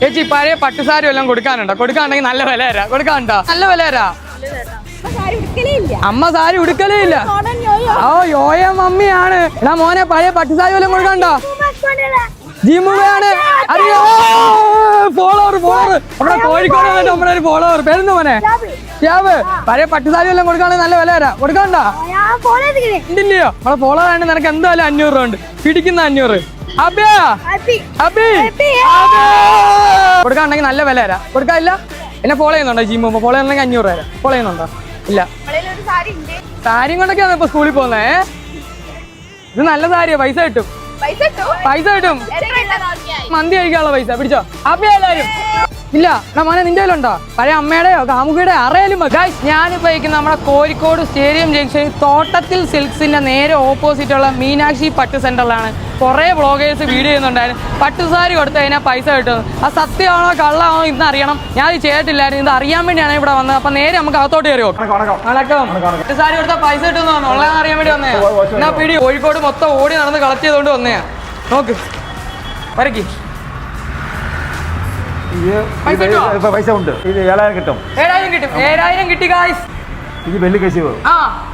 ചേച്ചി പഴയ പട്ടുസാരി എല്ലാം കൊടുക്കാനുണ്ടോ? കൊടുക്കാണ്ടെങ്കിൽ നല്ല വില തരാ. കൊടുക്കാനുണ്ടോ? നല്ല വില തരാ. അമ്മ സാരി ഉടുക്കലേ ഇല്ല. ഓ യോയ മമ്മിയാണ്. എടാ മോനെ പഴയ പട്ടുസാരി വല്ലതും കൊടുക്കണ്ടോ അറിയോ ഫോളോവർ ഫോളോവർ നമ്മുടെ കോഴിക്കോട് വന്നിട്ട് നമ്മുടെ ഒരു ഫോളോവർ പേരെന്ത് മോനെ? ഷ്യാബ് പഴയ പട്ടുസാരി എല്ലാം കൊടുക്കാണെങ്കിൽ നല്ല വില തരാ. കൊടുക്കണ്ടോ ഇണ്ടില്ലയോ നമ്മളെ ഫോളോവർ ആണ് നിനക്ക് എന്തായാലും അഞ്ഞൂറ് രൂപ ഉണ്ട്. പിടിക്കുന്ന അഞ്ഞൂറ്. കൊടുക്കാണെങ്കിൽ നല്ല വില തരാം. കൊടുക്കാനില്ല? എന്നെ ഫോളോ ചെയ്യുന്നുണ്ടോ ജിമ്മ് ഫോളോ ചെയ്യുന്നെങ്കിൽ അഞ്ഞൂറ് തരാം. ഫോളോ ചെയ്യുന്നുണ്ടോ? ഇല്ല. സാരിയും കൊണ്ടൊക്കെയാണ് ഇപ്പൊ സ്കൂളിൽ പോകുന്നേ? ഇത് നല്ല സാരിയാ പൈസ കിട്ടും. പൈസ കിട്ടും? മന്തി കഴിക്കാനുള്ള പൈസ. പിടിച്ചോ. അപ്പൊ എല്ലാരും. ഇല്ല എന്നാ മോനെ നിന്റെ കയ്യിലുണ്ടോ പഴയ അമ്മയുടെയോ കാമുകിയുടെ അറിയാലും ഗൈസ് ഞാനിപ്പോ ഇരിക്കുന്ന നമ്മുടെ കോഴിക്കോട് സ്റ്റേഡിയം ജംഗ്ഷൻ തോട്ടത്തിൽ സിൽക്സിന്റെ നേരെ ഓപ്പോസിറ്റ് ഉള്ള മീനാക്ഷി പട്ട് സെന്ററിലാണ് കുറേ ബ്ലോഗേഴ്സ് വീഡിയോ ചെയ്യുന്നുണ്ടായിരുന്നു. പട്ടുസാരി കൊടുത്തു കഴിഞ്ഞാൽ പൈസ കിട്ടും. ആ സത്യമാണോ കള്ളാണോ ഇന്ന് അറിയണം. ഞാൻ ഇത് ചെയ്തിട്ടില്ലായിരുന്നു. ഇത് അറിയാൻ വേണ്ടിയാണ് ഇവിടെ വന്നത്. അപ്പൊ നേരെ നമുക്ക് അകത്തോട്ട് കയറി വണക്കം. പട്ടുസാരി കൊടുത്താൽ പൈസ കിട്ടുമെന്ന് ഉള്ളതെന്ന് അറിയാൻ വേണ്ടി വന്നേ എന്നാ പിടി കോഴിക്കോട് മൊത്തം ഓടി നടന്ന് കളക്ട് ചെയ്തുകൊണ്ട് വന്നേ നോക്ക്. വരക്കി. ഇത് പൈസ? ഉണ്ട്? ഇത് ഏഴായിരം കിട്ടും. ഏഴായിരം കിട്ടും. ഏഴായിരം കിട്ടി ഗായ്സ് ഇത് വെള്ളി കശിവ്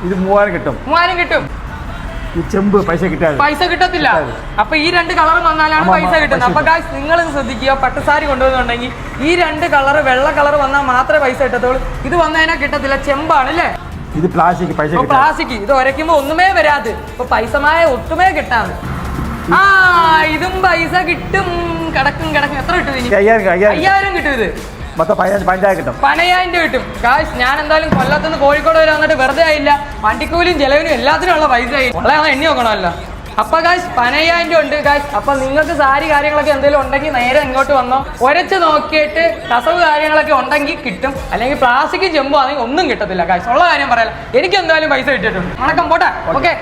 ഇത് മൂവായിരം കിട്ടും. മൂവായിരം കിട്ടും. ഈ ചെമ്പ് പൈസ കിട്ടാതെ. പൈസ കിട്ടത്തില്ല. അപ്പൊ ഈ രണ്ട് കളർ വന്നാലാണ് പൈസ കിട്ടുന്നത്. അപ്പൊ ഗായ്സ് നിങ്ങൾ ശ്രദ്ധിക്കുക. പട്ടുസാരി കൊണ്ടുവന്നുണ്ടെങ്കിൽ ഈ രണ്ട് കളർ വെള്ള കളർ വന്നാൽ മാത്രമേ പൈസ കിട്ടത്തുള്ളൂ. ഇത് വന്നതിനാ കിട്ടത്തില്ല. ചെമ്പാണ് അല്ലേ? ഇത് പ്ലാസ്റ്റിക് പൈസ പ്ലാസ്റ്റിക്. ഇത് ഒരയ്ക്കുമ്പോ ഒന്നുമേ വരാതെ. ഇപ്പൊ പൈസമായ ഒട്ടുമേ കിട്ടാതെ. ആ ഇതും പൈസ കിട്ടും. കിടക്കും കിടക്കും. എത്ര കിട്ടും ഇനി? അയ്യായിരം അയ്യായിരം അയ്യായിരം കിട്ടും ഇത്. മൊത്തം പതിനഞ്ച് പതിനഞ്ചായിരം കിട്ടും. പനയായിരം രൂപ കിട്ടും. കാശ് ഞാൻ എന്തായാലും കൊല്ലത്തുനിന്ന് കോഴിക്കോട് വരെ വന്നിട്ട് വെറുതെ ആയില്ല. വണ്ടിക്കൂലിയും ചെലവിനും എല്ലാത്തിനും ഉള്ള പൈസ ആയി. ഉള്ള എണ്ണി നോക്കണമല്ലോ. അപ്പൊ കാശ് പനയ്യായിരം ഉണ്ട് കാശ് അപ്പൊ നിങ്ങൾക്ക് സാരി കാര്യങ്ങളൊക്കെ എന്തെങ്കിലും ഉണ്ടെങ്കിൽ നേരെ ഇങ്ങോട്ട് വന്നോ. ഒരച്ച് നോക്കിയിട്ട് കസവ് കാര്യങ്ങളൊക്കെ ഉണ്ടെങ്കിൽ കിട്ടും. അല്ലെങ്കിൽ പ്ലാസ്റ്റിക്കും ചെമ്പോ ആണെങ്കിൽ ഒന്നും കിട്ടത്തില്ല കാശ് ഉള്ള കാര്യം പറയാം എനിക്ക് എന്തായാലും പൈസ കിട്ടിയിട്ടുണ്ട്. വണക്കം പോട്ടെ. ഓക്കെ.